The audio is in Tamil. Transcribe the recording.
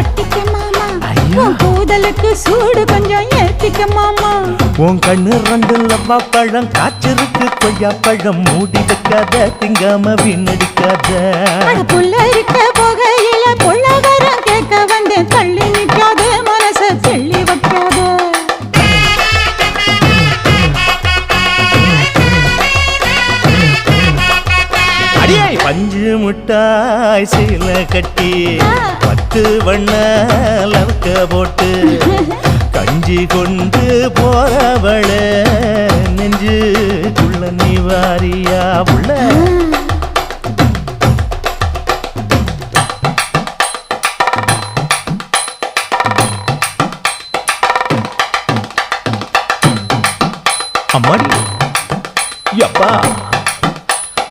கொட்டிக்க மாமா. உன் கூதலுக்கு சூடு கொஞ்சம் ஏத்திக்க மாமா. உன் கண்ணு ரெண்டு லவ்வா பழம் காய்ச்சிருக்கு கொய்யா பழம் மூடி வைக்காத திங்காம வீணடிக்காத. புள்ள இருக்க புகையில பொள்ளவரம் கேட்க வந்தேன் தள்ளி நிற்காத மனச தெள்ளி வைக்காத. பஞ்சு முட்டாய் சீல கட்டி. போட்டு வண்ண லவக்க போட்டு கஞ்சி கொண்டு போறவள நெஞ்சுக்குள்ள நீ வாரியா உள்ள. அம்மாடி. யப்பா